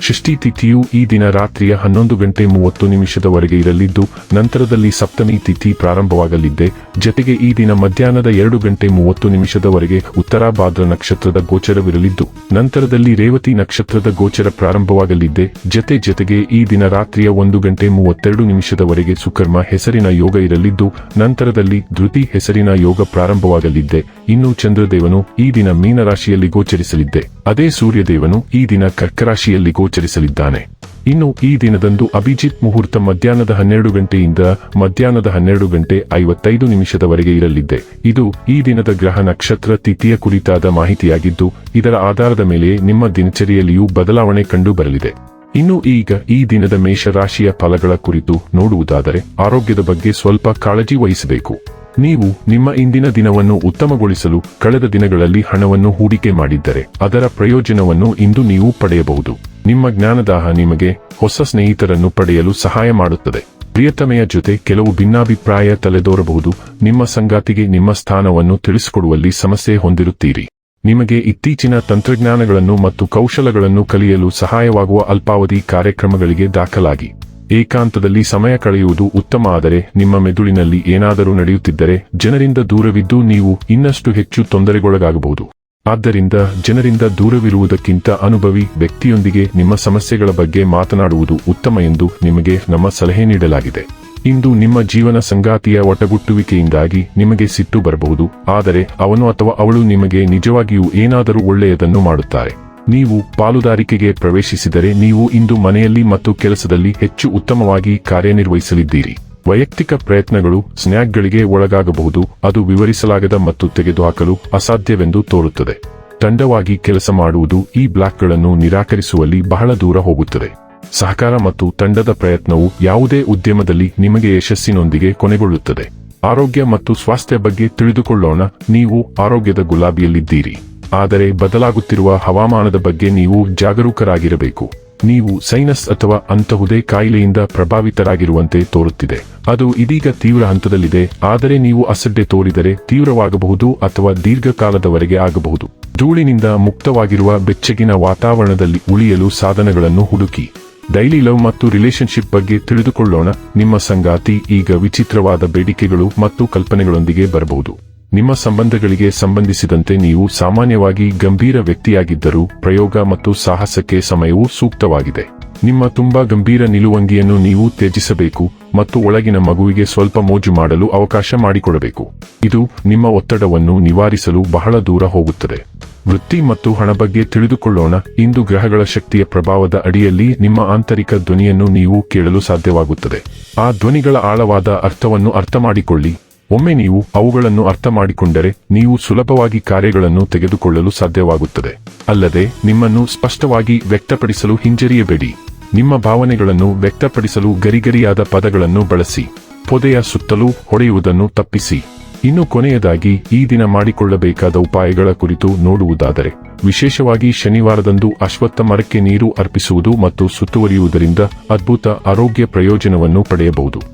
ಷಷ್ಠಿ ತಿಥಿಯು ಈ ದಿನ ರಾತ್ರಿಯ ಹನ್ನೊಂದು ಗಂಟೆ ಮೂವತ್ತು ನಿಮಿಷದವರೆಗೆ ಇರಲಿದ್ದು, ನಂತರದಲ್ಲಿ ಸಪ್ತಮಿ ತಿಥಿ ಪ್ರಾರಂಭವಾಗಲಿದ್ದೆ. ಜತೆಗೆ ಈ ದಿನ ಮಧ್ಯಾಹ್ನದ ಎರಡು ಗಂಟೆ ಮೂವತ್ತು ನಿಮಿಷದವರೆಗೆ ಉತ್ತರಾಭಾದ್ರ ನಕ್ಷತ್ರದ ಗೋಚರವಿರಲಿದ್ದು, ನಂತರದಲ್ಲಿ ರೇವತಿ ನಕ್ಷತ್ರದ ಗೋಚರ ಪ್ರಾರಂಭವಾಗಲಿದ್ದೆ. ಜತೆ ಜತೆಗೆ ಈ ದಿನ ರಾತ್ರಿಯ ಒಂದು ಗಂಟೆ ಮೂವತ್ತೆರಡು ನಿಮಿಷದವರೆಗೆ ಸುಕರ್ಮ ಹೆಸರಿನ ಯೋಗ ಇರಲಿದ್ದು, ನಂತರದಲ್ಲಿ ಧೃತಿ ಹೆಸರಿನ ಯೋಗ ಪ್ರಾರಂಭವಾಗಲಿದ್ದೆ. ಇನ್ನು ಚಂದ್ರದೇವನು ಈ ದಿನ ಮೀನರಾಶಿಯಲ್ಲಿ ಗೋಚರಿಸಲಿದ್ದೆ. ಅದೇ ಸೂರ್ಯದೇವನು ಈ ದಿನ ಕರ್ಕರಾಶಿಯಲ್ಲಿ ಗೋಚರಿಸಲಿದ್ದಾನೆ. ಇನ್ನು ಈ ದಿನದಂದು ಅಭಿಜಿತ್ ಮುಹೂರ್ತ ಮಧ್ಯಾಹ್ನದ ಹನ್ನೆರಡು ಗಂಟೆಯಿಂದ ಮಧ್ಯಾಹ್ನದ ಹನ್ನೆರಡು ಗಂಟೆ ಐವತ್ತೈದು ನಿಮಿಷದವರೆಗೆ ಇರಲಿದೆ ಇದು ಈ ದಿನದ ಗ್ರಹ ನಕ್ಷತ್ರ ತಿಥಿಯ ಕುರಿತಾದ ಮಾಹಿತಿಯಾಗಿದ್ದು, ಇದರ ಆಧಾರದ ಮೇಲೆ ನಿಮ್ಮ ದಿನಚರಿಯಲ್ಲಿಯೂ ಬದಲಾವಣೆ ಕಂಡು ಬರಲಿದೆ. ಇನ್ನು ಈಗ ಈ ದಿನದ ಮೇಷರಾಶಿಯ ಫಲಗಳ ಕುರಿತು ನೋಡುವುದಾದರೆ, ಆರೋಗ್ಯದ ಬಗ್ಗೆ ಸ್ವಲ್ಪ ಕಾಳಜಿ ವಹಿಸಬೇಕು. ನೀವು ನಿಮ್ಮ ಇಂದಿನ ದಿನವನ್ನು ಉತ್ತಮಗೊಳಿಸಲು ಕಳೆದ ದಿನಗಳಲ್ಲಿ ಹಣವನ್ನು ಹೂಡಿಕೆ ಮಾಡಿದ್ದರೆ ಅದರ ಪ್ರಯೋಜನವನ್ನು ಇಂದು ನೀವು ಪಡೆಯಬಹುದು. ನಿಮ್ಮ ಜ್ಞಾನದಾಹ ನಿಮಗೆ ಹೊಸ ಸ್ನೇಹಿತರನ್ನು ಪಡೆಯಲು ಸಹಾಯ ಮಾಡುತ್ತದೆ. ಪ್ರಿಯತಮೆಯ ಜೊತೆ ಕೆಲವು ಭಿನ್ನಾಭಿಪ್ರಾಯ ತಲೆದೋರಬಹುದು. ನಿಮ್ಮ ಸಂಗಾತಿಗೆ ನಿಮ್ಮ ಸ್ಥಾನವನ್ನು ತಿಳಿಸಿಕೊಡುವಲ್ಲಿ ಸಮಸ್ಯೆ ಹೊಂದಿರುತ್ತೀರಿ. ನಿಮಗೆ ಇತ್ತೀಚಿನ ತಂತ್ರಜ್ಞಾನಗಳನ್ನು ಮತ್ತು ಕೌಶಲಗಳನ್ನು ಕಲಿಯಲು ಸಹಾಯವಾಗುವ ಅಲ್ಪಾವಧಿ ಕಾರ್ಯಕ್ರಮಗಳಿಗೆ ದಾಖಲಾಗಿ. ಏಕಾಂತದಲ್ಲಿ ಸಮಯ ಕಳೆಯುವುದು ಉತ್ತಮ ಆದರೆ ನಿಮ್ಮ ಮೆದುಳಿನಲ್ಲಿ ಏನಾದರೂ ನಡೆಯುತ್ತಿದ್ದರೆ ಜನರಿಂದ ದೂರವಿದ್ದು ನೀವು ಇನ್ನಷ್ಟು ಹೆಚ್ಚು ತೊಂದರೆಗೊಳಗಾಗಬಹುದು. ಆದ್ದರಿಂದ ಜನರಿಂದ ದೂರವಿರುವುದಕ್ಕಿಂತ ಅನುಭವಿ ವ್ಯಕ್ತಿಯೊಂದಿಗೆ ನಿಮ್ಮ ಸಮಸ್ಯೆಗಳ ಬಗ್ಗೆ ಮಾತನಾಡುವುದು ಉತ್ತಮ ಎಂದು ನಿಮಗೆ ನಮ್ಮ ಸಲಹೆ ನೀಡಲಾಗಿದೆ. ಇಂದು ನಿಮ್ಮ ಜೀವನ ಸಂಗಾತಿಯ ಒಟಗುಟ್ಟುವಿಕೆಯಿಂದಾಗಿ ನಿಮಗೆ ಸಿಟ್ಟು ಬರಬಹುದು, ಆದರೆ ಅವನು ಅಥವಾ ಅವಳು ನಿಮಗೆ ನಿಜವಾಗಿಯೂ ಏನಾದರೂ ಒಳ್ಳೆಯದನ್ನು ಮಾಡುತ್ತಾರೆ. ನೀವು ಪಾಲುದಾರಿಕೆಗೆ ಪ್ರವೇಶಿಸಿದರೆ ನೀವು ಇಂದು ಮನೆಯಲ್ಲಿ ಮತ್ತು ಕೆಲಸದಲ್ಲಿ ಹೆಚ್ಚು ಉತ್ತಮವಾಗಿ ಕಾರ್ಯನಿರ್ವಹಿಸಲಿದ್ದೀರಿ. ವೈಯಕ್ತಿಕ ಪ್ರಯತ್ನಗಳು ಸ್ನ್ಯಾಕ್ಗಳಿಗೆ ಒಳಗಾಗಬಹುದು, ಅದು ವಿವರಿಸಲಾಗದ ಮತ್ತು ತೆಗೆದುಹಾಕಲು ಅಸಾಧ್ಯವೆಂದು ತೋರುತ್ತದೆ. ತಂಡವಾಗಿ ಕೆಲಸ ಮಾಡುವುದು ಈ ಬ್ಲಾಕ್ಗಳನ್ನು ನಿರಾಕರಿಸುವಲ್ಲಿ ಬಹಳ ದೂರ ಹೋಗುತ್ತದೆ. ಸಹಕಾರ ಮತ್ತು ತಂಡದ ಪ್ರಯತ್ನವು ಯಾವುದೇ ಉದ್ಯಮದಲ್ಲಿ ನಿಮಗೆ ಯಶಸ್ಸಿನೊಂದಿಗೆ ಕೊನೆಗೊಳ್ಳುತ್ತದೆ. ಆರೋಗ್ಯ ಮತ್ತು ಸ್ವಾಸ್ಥ್ಯ ಬಗ್ಗೆ ತಿಳಿದುಕೊಳ್ಳೋಣ, ನೀವು ಆರೋಗ್ಯದ ಗುಲಾಬಿಯಲ್ಲಿದ್ದೀರಿ. ಆದರೆ ಬದಲಾಗುತ್ತಿರುವ ಹವಾಮಾನದ ಬಗ್ಗೆ ನೀವು ಜಾಗರೂಕರಾಗಿರಬೇಕು. ನೀವು ಸೈನಸ್ ಅಥವಾ ಅಂತಹುದೇ ಕಾಯಿಲೆಯಿಂದ ಪ್ರಭಾವಿತರಾಗಿರುವಂತೆ ತೋರುತ್ತಿದೆ. ಅದು ಇದೀಗ ತೀವ್ರ ಹಂತದಲ್ಲಿದೆ, ಆದರೆ ನೀವು ಅಸಡ್ಡೆ ತೋರಿದರೆ ತೀವ್ರವಾಗಬಹುದು ಅಥವಾ ದೀರ್ಘಕಾಲದವರೆಗೆ ಆಗಬಹುದು. ಧೂಳಿನಿಂದ ಮುಕ್ತವಾಗಿರುವ ಬೆಚ್ಚಗಿನ ವಾತಾವರಣದಲ್ಲಿ ಉಳಿಯಲು ಸಾಧನಗಳನ್ನು ಹುಡುಕಿ. ಡೈಲಿ ಲವ್ ಮತ್ತು ರಿಲೇಶನ್ಶಿಪ್ ಬಗ್ಗೆ ತಿಳಿದುಕೊಳ್ಳೋಣ. ನಿಮ್ಮ ಸಂಗಾತಿ ಈಗ ವಿಚಿತ್ರವಾದ ಬೇಡಿಕೆಗಳು ಮತ್ತು ಕಲ್ಪನೆಗಳೊಂದಿಗೆ ಬರಬಹುದು. ನಿಮ್ಮ ಸಂಬಂಧಗಳಿಗೆ ಸಂಬಂಧಿಸಿದಂತೆ ನೀವು ಸಾಮಾನ್ಯವಾಗಿ ಗಂಭೀರ ವ್ಯಕ್ತಿಯಾಗಿದ್ದರೂ ಪ್ರಯೋಗ ಮತ್ತು ಸಾಹಸಕ್ಕೆ ಸಮಯವು ಸೂಕ್ತವಾಗಿದೆ. ನಿಮ್ಮ ತುಂಬಾ ಗಂಭೀರ ನಿಲುವಂಗಿಯನ್ನು ನೀವು ತ್ಯಜಿಸಬೇಕು ಮತ್ತು ಒಳಗಿನ ಮಗುವಿಗೆ ಸ್ವಲ್ಪ ಮೋಜು ಮಾಡಲು ಅವಕಾಶ ಮಾಡಿಕೊಡಬೇಕು. ಇದು ನಿಮ್ಮ ಒತ್ತಡವನ್ನು ನಿವಾರಿಸಲು ಬಹಳ ದೂರ ಹೋಗುತ್ತದೆ. ವೃತ್ತಿ ಮತ್ತು ಹಣ ಬಗ್ಗೆ ತಿಳಿದುಕೊಳ್ಳೋಣ. ಇಂದು ಗ್ರಹಗಳ ಶಕ್ತಿಯ ಪ್ರಭಾವದ ಅಡಿಯಲ್ಲಿ ನಿಮ್ಮ ಆಂತರಿಕ ಧ್ವನಿಯನ್ನು ನೀವು ಕೇಳಲು ಸಾಧ್ಯವಾಗುತ್ತದೆ. ಆ ಧ್ವನಿಗಳ ಆಳವಾದ ಅರ್ಥವನ್ನು ಅರ್ಥ ಮಾಡಿಕೊಳ್ಳಿ ಒಮ್ಮೆ ನೀವು ಅವುಗಳನ್ನು ಅರ್ಥ ಮಾಡಿಕೊಂಡರೆ ನೀವು ಸುಲಭವಾಗಿ ಕಾರ್ಯಗಳನ್ನು ತೆಗೆದುಕೊಳ್ಳಲು ಸಾಧ್ಯವಾಗುತ್ತದೆ. ಅಲ್ಲದೆ, ನಿಮ್ಮನ್ನು ಸ್ಪಷ್ಟವಾಗಿ ವ್ಯಕ್ತಪಡಿಸಲು ಹಿಂಜರಿಯಬೇಡಿ. ನಿಮ್ಮ ಭಾವನೆಗಳನ್ನು ವ್ಯಕ್ತಪಡಿಸಲು ಗರಿಗರಿಯಾದ ಪದಗಳನ್ನು ಬಳಸಿ. ಪೊದೆಯ ಸುತ್ತಲೂ ಹೊಡೆಯುವುದನ್ನು ತಪ್ಪಿಸಿ. ಇನ್ನು ಕೊನೆಯದಾಗಿ, ಈ ದಿನ ಮಾಡಿಕೊಳ್ಳಬೇಕಾದ ಉಪಾಯಗಳ ಕುರಿತು ನೋಡುವುದಾದರೆ, ವಿಶೇಷವಾಗಿ ಶನಿವಾರದಂದು ಅಶ್ವತ್ಥ ಮರಕ್ಕೆ ನೀರು ಅರ್ಪಿಸುವುದು ಮತ್ತು ಸುತ್ತುವರಿಯುವುದರಿಂದ ಅದ್ಭುತ ಆರೋಗ್ಯ ಪ್ರಯೋಜನವನ್ನು ಪಡೆಯಬಹುದು.